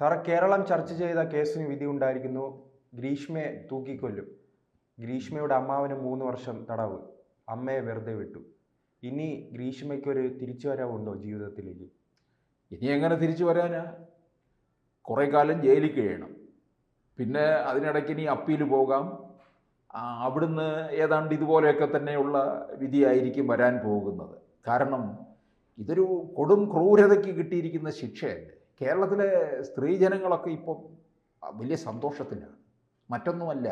സാറേ കേരളം ചർച്ച ചെയ്ത കേസിന് വിധി ഉണ്ടായിരിക്കുന്നു. ഗ്രീഷ്മയെ തൂക്കിക്കൊല്ലും. ഗ്രീഷ്മയുടെ അമ്മാവന് മൂന്ന് വർഷം തടവ്. അമ്മയെ വെറുതെ വിട്ടു. ഇനി ഗ്രീഷ്മയ്ക്കൊരു തിരിച്ചുവരവുണ്ടോ ജീവിതത്തിലേക്ക് ഇനി? എങ്ങനെ തിരിച്ചു വരാനാ? കുറേ കാലം ജയിലിൽ കഴിയണം പിന്നെ അതിനിടയ്ക്ക് ഇനി അപ്പീൽ പോകാം. അവിടുന്ന് ഏതാണ്ട് ഇതുപോലെയൊക്കെ തന്നെയുള്ള വിധിയായിരിക്കും വരാൻ പോകുന്നത്. കാരണം ഇതൊരു കൊടും ക്രൂരതയ്ക്ക് കിട്ടിയിരിക്കുന്ന ശിക്ഷയല്ലേ? കേരളത്തിലെ സ്ത്രീജനങ്ങളൊക്കെ ഇപ്പം വലിയ സന്തോഷത്തിലാണ് മറ്റൊന്നുമല്ല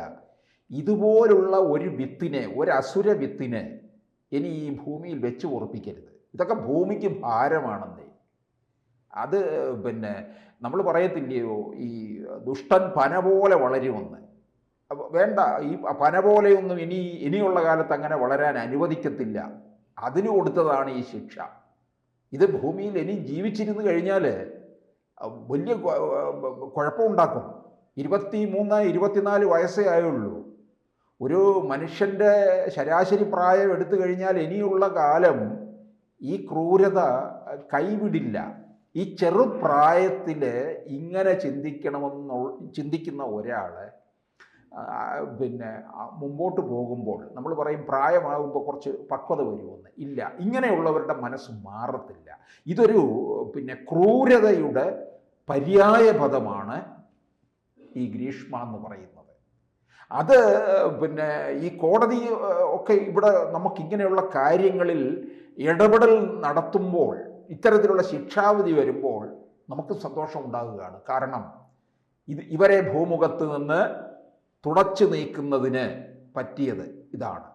ഇതുപോലുള്ള ഒരു വിത്തിനെ ഒരു അസുര വിത്തിനെ ഇനി ഈ ഭൂമിയിൽ വെച്ച് ഉറപ്പിക്കരുത്. ഇതൊക്കെ ഭൂമിക്ക് ഭാരമാണെന്നേ. അത് പിന്നെ നമ്മൾ പറയത്തില്ലയോ ഈ ദുഷ്ടൻ പന പോലെ വളരുമെന്ന്. വേണ്ട ഈ പന പോലെയൊന്നും ഇനി ഇനിയുള്ള കാലത്ത് അങ്ങനെ വളരാൻ അനുവദിക്കത്തില്ല. അതിന് കൊടുത്തതാണ് ഈ ശിക്ഷ. ഇത് ഭൂമിയിൽ ഇനി ജീവിച്ചിരുന്നു കഴിഞ്ഞാൽ വലിയ കുഴപ്പം കുഴപ്പമുണ്ടാക്കും ഇരുപത്തി മൂന്ന് ഇരുപത്തിനാല് വയസ്സേ ആയുള്ളൂ. ഒരു മനുഷ്യന്റെ ശരാശരി പ്രായം എടുത്തു കഴിഞ്ഞാൽ ഇനിയുള്ള കാലം ഈ ക്രൂരത കൈവിടില്ല. ഈ ചെറുപ്രായത്തിൽ ഇങ്ങനെ ചിന്തിക്കണമെന്ന് ചിന്തിക്കുന്ന ഒരാൾ പിന്നെ മുമ്പോട്ട് പോകുമ്പോൾ നമ്മൾ പറയും പ്രായമാകുമ്പോൾ കുറച്ച് പക്വത വരുമെന്ന്. ഇല്ല ഇങ്ങനെയുള്ളവരുടെ മനസ്സ് മാറത്തില്ല. ഇതൊരു പിന്നെ ക്രൂരതയുടെ പര്യായ പദമാണ് ഈ ഗ്രീഷ്മ എന്ന് പറയുന്നത്. അത് പിന്നെ ഈ കോടതി ഒക്കെ ഇവിടെ നമുക്കിങ്ങനെയുള്ള കാര്യങ്ങളിൽ ഇടപെടൽ നടത്തുമ്പോൾ ഇത്തരത്തിലുള്ള ശിക്ഷാവിധി വരുമ്പോൾ നമുക്ക് സന്തോഷം ഉണ്ടാകുകയാണ് കാരണം ഇത് ഇവരെ ഭൂമുഖത്ത് നിന്ന് തുടച്ചു നീക്കുന്നതിന് പറ്റിയത് ഇതാണ്.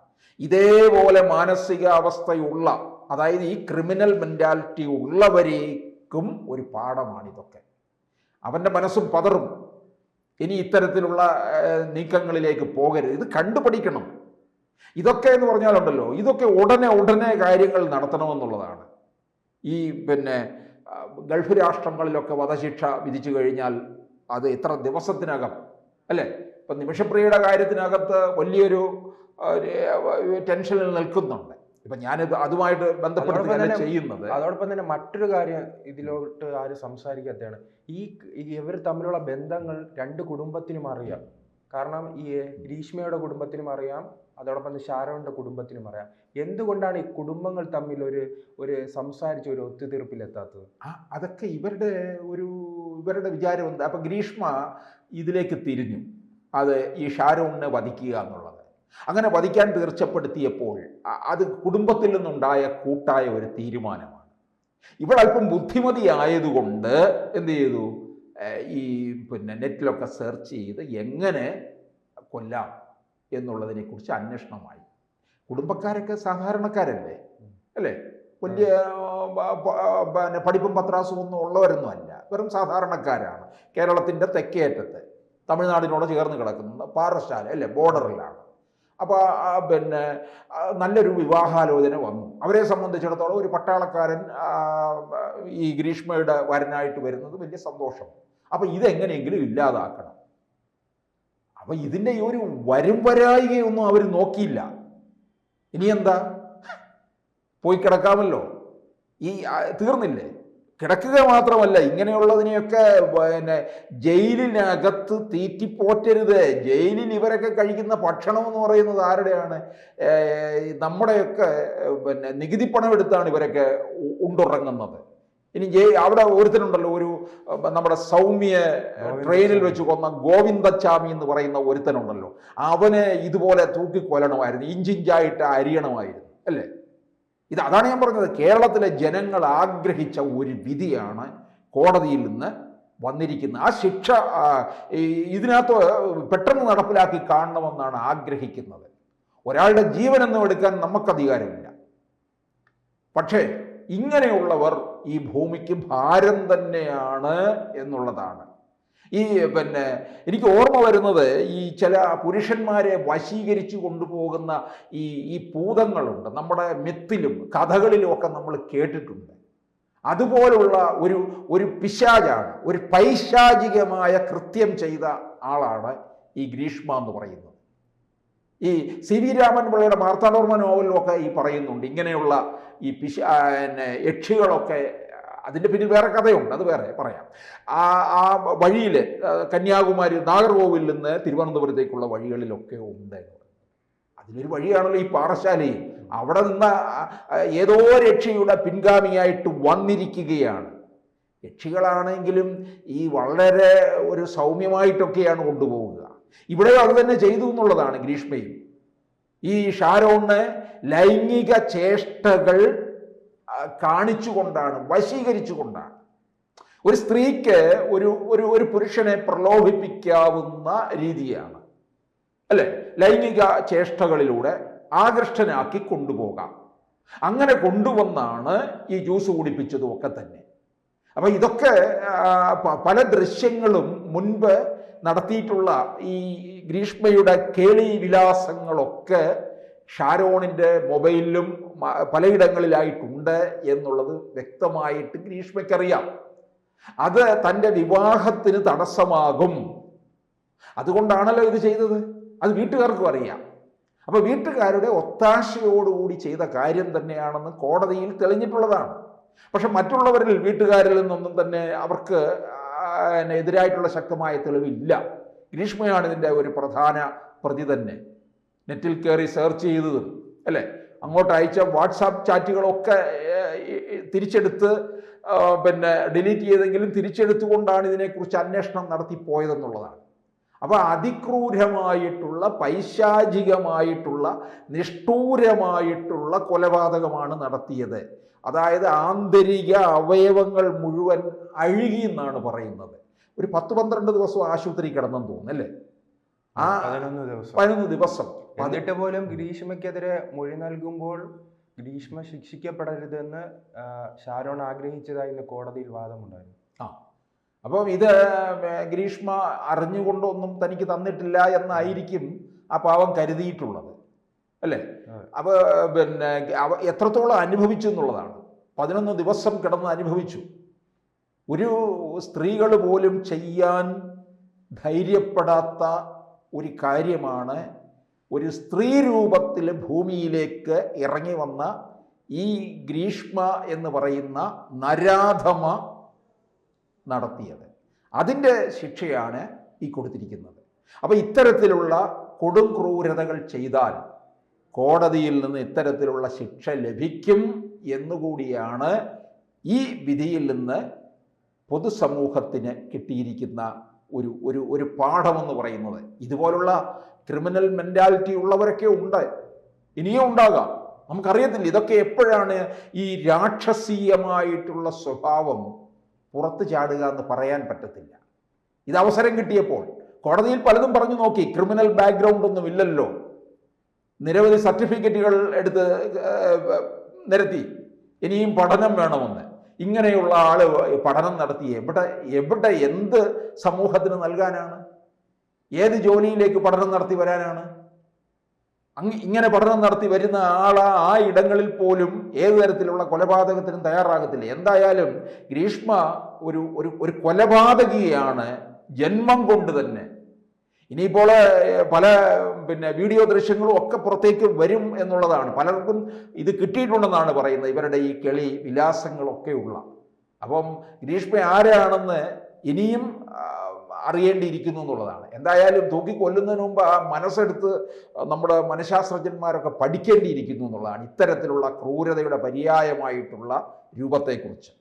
ഇതേപോലെ മാനസികാവസ്ഥയുള്ള അതായത് ഈ ക്രിമിനൽ മെന്റാലിറ്റി ഉള്ളവരേക്കും ഒരു പാഠമാണിതൊക്കെ. അവന്റെ മനസ്സും പതറും. ഇനി ഇത്തരത്തിലുള്ള നീക്കങ്ങളിലേക്ക് പോകരുത്. ഇത് കണ്ടുപഠിക്കണം. ഇതൊക്കെ എന്ന് പറഞ്ഞാലുണ്ടല്ലോ ഇതൊക്കെ ഉടനെ ഉടനെ കാര്യങ്ങൾ നടത്തണമെന്നുള്ളതാണ്. ഈ പിന്നെ ഗൾഫ് രാഷ്ട്രങ്ങളിലൊക്കെ വധശിക്ഷ വിധിച്ചു കഴിഞ്ഞാൽ അത് എത്ര ദിവസത്തിനകം അല്ലേ? ഇപ്പം നിമിഷപ്രിയയുടെ കാര്യത്തിനകത്ത് വലിയൊരു ടെൻഷനിൽ നിൽക്കുന്നുണ്ട്. ഇപ്പം ഞാൻ അതുമായിട്ട് ബന്ധപ്പെട്ട് ചെയ്യുന്നത് അതോടൊപ്പം തന്നെ മറ്റൊരു കാര്യം ഇതിലോട്ട് ആരും സംസാരിക്കാത്തതാണ്. ഈ ഇവർ തമ്മിലുള്ള ബന്ധങ്ങൾ രണ്ട് കുടുംബത്തിനും അറിയാം. കാരണം ഈ ഗ്രീഷ്മയുടെ കുടുംബത്തിനും അറിയാം അതോടൊപ്പം തന്നെ ഷാരോണിന്റെ കുടുംബത്തിനും അറിയാം. എന്തുകൊണ്ടാണ് ഈ കുടുംബങ്ങൾ തമ്മിൽ ഒരു ഒരു സംസാരിച്ച് ഒരു ഒത്തുതീർപ്പിലെത്താത്തത് ആ, അതൊക്കെ ഇവരുടെ ഒരു ഇവരുടെ വിചാരം എന്താ? അപ്പൊ ഗ്രീഷ്മ ഇതിലേക്ക് തിരിഞ്ഞു. അത് ഈ ഷാരോണിനെ വധിക്കുക എന്നുള്ളത്. അങ്ങനെ വധിക്കാൻ തീർച്ചപ്പെടുത്തിയപ്പോൾ അത് കുടുംബത്തിൽ നിന്നുണ്ടായ കൂട്ടായ ഒരു തീരുമാനമാണ്. ഇവളല്പം ബുദ്ധിമതി ആയതുകൊണ്ട് എന്ത് ചെയ്തു? ഈ പിന്നെ നെറ്റിലൊക്കെ സെർച്ച് ചെയ്ത് എങ്ങനെ കൊല്ലാം എന്നുള്ളതിനെക്കുറിച്ച് അന്വേഷണമായി. കുടുംബക്കാരൊക്കെ സാധാരണക്കാരല്ലേ? അല്ലേ? വലിയ പിന്നെ പഠിപ്പും പത്രാസും ഒന്നും ഉള്ളവരൊന്നും അല്ല. വെറും സാധാരണക്കാരാണ്. കേരളത്തിന്റെ തെക്കേറ്റത്ത് തമിഴ്നാടിനോട് ചേർന്ന് കിടക്കുന്ന പാറശാല അല്ലേ? ബോർഡറിലാണ്. അപ്പോൾ പിന്നെ നല്ലൊരു വിവാഹാലോചന വന്നു. അവരെ സംബന്ധിച്ചിടത്തോളം ഒരു പട്ടാളക്കാരൻ ഈ ഗ്രീഷ്മയുടെ വരനായിട്ട് വരുന്നത് വലിയ സന്തോഷം. അപ്പോൾ ഇതെങ്ങനെയെങ്കിലും ഇല്ലാതാക്കണം. അപ്പോൾ ഇതിന്റെ ഈ ഒരു വരും വരായികയൊന്നും അവർ നോക്കിയില്ല. ഇനിയെന്താ? പോയി കിടക്കാമല്ലോ. ഈ തീർന്നില്ലേ? കിടക്കുക മാത്രമല്ല ഇങ്ങനെയുള്ളതിനെയൊക്കെ പിന്നെ ജയിലിനകത്ത് തീറ്റിപ്പോറ്റരുത്. ജയിലിൽ ഇവരൊക്കെ കഴിക്കുന്ന ഭക്ഷണം എന്ന് പറയുന്നത് ആരുടെയാണ്? നമ്മുടെയൊക്കെ പിന്നെ നികുതി പണം എടുത്താണ് ഇവരൊക്കെ ഉണ്ടുറങ്ങുന്നത്. ഇനി ജയി അവിടെ ഒരുത്തനുണ്ടല്ലോ ഒരു നമ്മുടെ സൗമ്യ ട്രെയിനിൽ വെച്ച് കൊന്ന ഗോവിന്ദച്ചാമി എന്ന് പറയുന്ന ഒരുത്തനുണ്ടല്ലോ. അവനെ ഇതുപോലെ തൂക്കിക്കൊല്ലണമായിരുന്നു. ഇഞ്ചിഞ്ചായിട്ട് അരിയണമായിരുന്നു. അല്ലേ? ഇത് അതാണ് ഞാൻ പറഞ്ഞത്. കേരളത്തിലെ ജനങ്ങൾ ആഗ്രഹിച്ച ഒരു വിധിയാണ് കോടതിയിൽ നിന്ന് വന്നിരിക്കുന്നത്. ആ ശിക്ഷ ഇതിനകത്ത് പെട്ടെന്ന് നടപ്പിലാക്കി കാണണമെന്നാണ് ആഗ്രഹിക്കുന്നത്. ഒരാളുടെ ജീവനൊന്നും എടുക്കാൻ നമുക്ക് അധികാരമില്ല പക്ഷേ ഇങ്ങനെയുള്ളവർ ഈ ഭൂമിക്ക് ഭാരം തന്നെയാണ് എന്നുള്ളതാണ് ഈ പിന്നെ എനിക്ക് ഓർമ്മ വരുന്നത് ഈ ചില പുരുഷന്മാരെ വശീകരിച്ചു കൊണ്ടുപോകുന്ന ഈ ഈ ഭൂതങ്ങളുണ്ട്. നമ്മുടെ മെത്തിലും കഥകളിലും ഒക്കെ നമ്മൾ കേട്ടിട്ടുണ്ട്. അതുപോലുള്ള ഒരു ഒരു പിശാചാണ് ഒരു പൈശാചികമായ കൃത്യം ചെയ്ത ആളാണ് ഈ ഗ്രീഷ്മ എന്ന് പറയുന്നത്. ഈ സി വി രാമൻ പിള്ളയുടെ മാർത്താണ്ഡവർമ്മ നോവലിലൊക്കെ ഈ പറയുന്നുണ്ട്. ഇങ്ങനെയുള്ള ഈ പിശ യക്ഷികളൊക്കെ അതിന്റെ പിന്നിൽ വേറെ കഥയുണ്ട് അത് വേറെ പറയാം. ആ ആ വഴിയിൽ കന്യാകുമാരി നാഗർകോവിൽ നിന്ന് തിരുവനന്തപുരത്തേക്കുള്ള വഴികളിലൊക്കെ ഉണ്ട് അതിലൊരു വഴിയാണല്ലോ ഈ പാറശാലയും. അവിടെ നിന്ന് ഏതോ രക്ഷയുടെ പിൻഗാമിയായിട്ട് വന്നിരിക്കുകയാണ്. രക്ഷികളാണെങ്കിലും ഈ വളരെ ഒരു സൗമ്യമായിട്ടൊക്കെയാണ് കൊണ്ടുപോവുക. ഇവിടെ അത് തന്നെ ചെയ്തു എന്നുള്ളതാണ് ഗ്രീഷ്മയും. ഈ ഷാരോണ് ലൈംഗിക ചേഷ്ടകൾ കാണിച്ചുകൊണ്ടാണ് വശീകരിച്ചുകൊണ്ടാണ്. ഒരു സ്ത്രീക്ക് ഒരു ഒരു ഒരു പുരുഷനെ പ്രലോഭിപ്പിക്കാവുന്ന രീതിയാണ്. അല്ലെ? ലൈംഗിക ചേഷ്ടകളിലൂടെ ആകർഷ്ടനാക്കി കൊണ്ടുപോകാം. അങ്ങനെ കൊണ്ടുവന്നാണ് ഈ ജ്യൂസ് കുടിപ്പിച്ചതും ഒക്കെ തന്നെ. അപ്പം ഇതൊക്കെ പല ദൃശ്യങ്ങളും മുൻപ് നടത്തിയിട്ടുള്ള ഈ ഗ്രീഷ്മയുടെ കേളി വിലാസങ്ങളൊക്കെ ഷാരോണിന്റെ മൊബൈലിലും പലയിടങ്ങളിലായിട്ടുണ്ട് എന്നുള്ളത് വ്യക്തമായിട്ട് ഗ്രീഷ്മയ്ക്കറിയാം. അത് തന്റെ വിവാഹത്തിന് തടസ്സമാകും. അതുകൊണ്ടാണല്ലോ ഇത് ചെയ്തത്. അത് വീട്ടുകാർക്കും അറിയാം. അപ്പോൾ വീട്ടുകാരുടെ ഒത്താശയോടുകൂടി ചെയ്ത കാര്യം തന്നെയാണെന്ന് കോടതിയിൽ തെളിഞ്ഞിട്ടുള്ളതാണ്. പക്ഷെ മറ്റുള്ളവരിൽ വീട്ടുകാരിൽ നിന്നൊന്നും തന്നെ അവർക്ക് എതിരായിട്ടുള്ള ശക്തമായ തെളിവില്ല. ഗ്രീഷ്മയാണ് ഇതിന്റെ ഒരു പ്രധാന പ്രതി തന്നെ. നെറ്റിൽ കയറി സെർച്ച് ചെയ്തതും അല്ലേ? അങ്ങോട്ട് അയച്ച വാട്സാപ്പ് ചാറ്റുകളൊക്കെ തിരിച്ചെടുത്ത് പിന്നെ ഡിലീറ്റ് ചെയ്തെങ്കിലും തിരിച്ചെടുത്തുകൊണ്ടാണ് ഇതിനെക്കുറിച്ച് അന്വേഷണം നടത്തിപ്പോയതെന്നുള്ളതാണ്. അപ്പോൾ അതിക്രൂരമായിട്ടുള്ള പൈശാചികമായിട്ടുള്ള നിഷ്ഠൂരമായിട്ടുള്ള കൊലപാതകമാണ് നടത്തിയത്. അതായത് ആന്തരിക അവയവങ്ങൾ മുഴുവൻ അഴുകി എന്നാണ് പറയുന്നത്. ഒരു പത്ത് പന്ത്രണ്ട് ദിവസം ആശുപത്രി കിടന്നെന്ന് തോന്നുന്നല്ലേ ആ പതിനൊന്ന് ദിവസം. പതിനൊന്ന് ദിവസം. പതി- എന്നിട്ട് പോലും ഗ്രീഷ്മയ്ക്കെതിരെ മൊഴി നൽകുമ്പോൾ ഗ്രീഷ്മ ശിക്ഷിക്കപ്പെടരുതെന്ന് ഷാരോൺ ആഗ്രഹിച്ചതായി ഇന്ന് കോടതിയിൽ വാദമുണ്ടായിരുന്നു. ആ. അപ്പം ഇത് ഗ്രീഷ്മ അറിഞ്ഞുകൊണ്ടൊന്നും തനിക്ക് തന്നിട്ടില്ല എന്നായിരിക്കും ആ പാവം കരുതിയിട്ടുള്ളത്. അല്ലേ. അപ്പോൾ പിന്നെ എത്രത്തോളം അനുഭവിച്ചു എന്നുള്ളതാണ്. പതിനൊന്ന് ദിവസം കിടന്ന് അനുഭവിച്ചു. ഒരു സ്ത്രീകൾ പോലും ചെയ്യാൻ ധൈര്യപ്പെടാത്ത ഒരു കാര്യമാണ് ഒരു സ്ത്രീ രൂപത്തിൽ ഭൂമിയിലേക്ക് ഇറങ്ങി വന്ന ഈ ഗ്രീഷ്മ എന്ന് പറയുന്ന നരാധമ നടത്തിയത്. അതിന്റെ ശിക്ഷയാണ് ഈ കൊടുത്തിരിക്കുന്നത്. അപ്പോൾ ഇത്തരത്തിലുള്ള കൊടും ക്രൂരതകൾ ചെയ്താൽ കോടതിയിൽ നിന്ന് ഇത്തരത്തിലുള്ള ശിക്ഷ ലഭിക്കും എന്നുകൂടിയാണ് ഈ വിധിയിൽ നിന്ന് പൊതുസമൂഹത്തിന് കിട്ടിയിരിക്കുന്ന ഒരു ഒരു ഒരു പാഠമെന്ന് പറയുന്നത്. ഇതുപോലുള്ള ക്രിമിനൽ മെന്റാലിറ്റി ഉള്ളവരൊക്കെ ഉണ്ട്. ഇനിയും ഉണ്ടാകാം. നമുക്കറിയത്തില്ല ഇതൊക്കെ എപ്പോഴാണ് ഈ രാക്ഷസീയമായിട്ടുള്ള സ്വഭാവം പുറത്തു ചാടുക എന്ന് പറയാൻ പറ്റത്തില്ല. ഇത് അവസരം കിട്ടിയപ്പോൾ കോടതിയിൽ പലതും പറഞ്ഞു നോക്കി ക്രിമിനൽ ബാക്ക്ഗ്രൗണ്ട് ഒന്നും ഇല്ലല്ലോ. നിരവധി സർട്ടിഫിക്കറ്റുകൾ എടുത്ത് നിരത്തി. ഇനിയും പഠനം വേണമെന്ന്. ഇങ്ങനെയുള്ള ആൾ പഠനം നടത്തി. എവിടെ എവിടെ എന്ത് സമൂഹത്തിന് നൽകാനാണ്? ഏത് ജോലിയിലേക്ക് പഠനം നടത്തി വരാനാണ്? അങ്ങ് ഇങ്ങനെ പഠനം നടത്തി വരുന്ന ആൾ ആ ഇടങ്ങളിൽ പോലും ഏത് തരത്തിലുള്ള കൊലപാതകത്തിനും തയ്യാറാകത്തില്ല. എന്തായാലും ഗ്രീഷ്മ ഒരു ഒരു ഒരു കൊലപാതകിയാണ് ജന്മം കൊണ്ട് തന്നെ. ഇനിയിപ്പോൾ പല പിന്നെ വീഡിയോ ദൃശ്യങ്ങളും ഒക്കെ പുറത്തേക്ക് വരും എന്നുള്ളതാണ്. പലർക്കും ഇത് കിട്ടിയിട്ടുണ്ടെന്നാണ് പറയുന്നത്. ഇവരുടെ ഈ കെളി വിലാസങ്ങളൊക്കെയുള്ള. അപ്പം ഗ്രീഷ്മ ആരാണെന്ന് ഇനിയും അറിയേണ്ടിയിരിക്കുന്നു എന്നുള്ളതാണ്. എന്തായാലും തൂക്കി കൊല്ലുന്നതിന് മുമ്പ് ആ മനസ്സെടുത്ത് നമ്മുടെ മനഃശാസ്ത്രജ്ഞന്മാരൊക്കെ പഠിക്കേണ്ടിയിരിക്കുന്നു എന്നുള്ളതാണ് ഇത്തരത്തിലുള്ള ക്രൂരതയുടെ പര്യായമായിട്ടുള്ള രൂപത്തെക്കുറിച്ച്.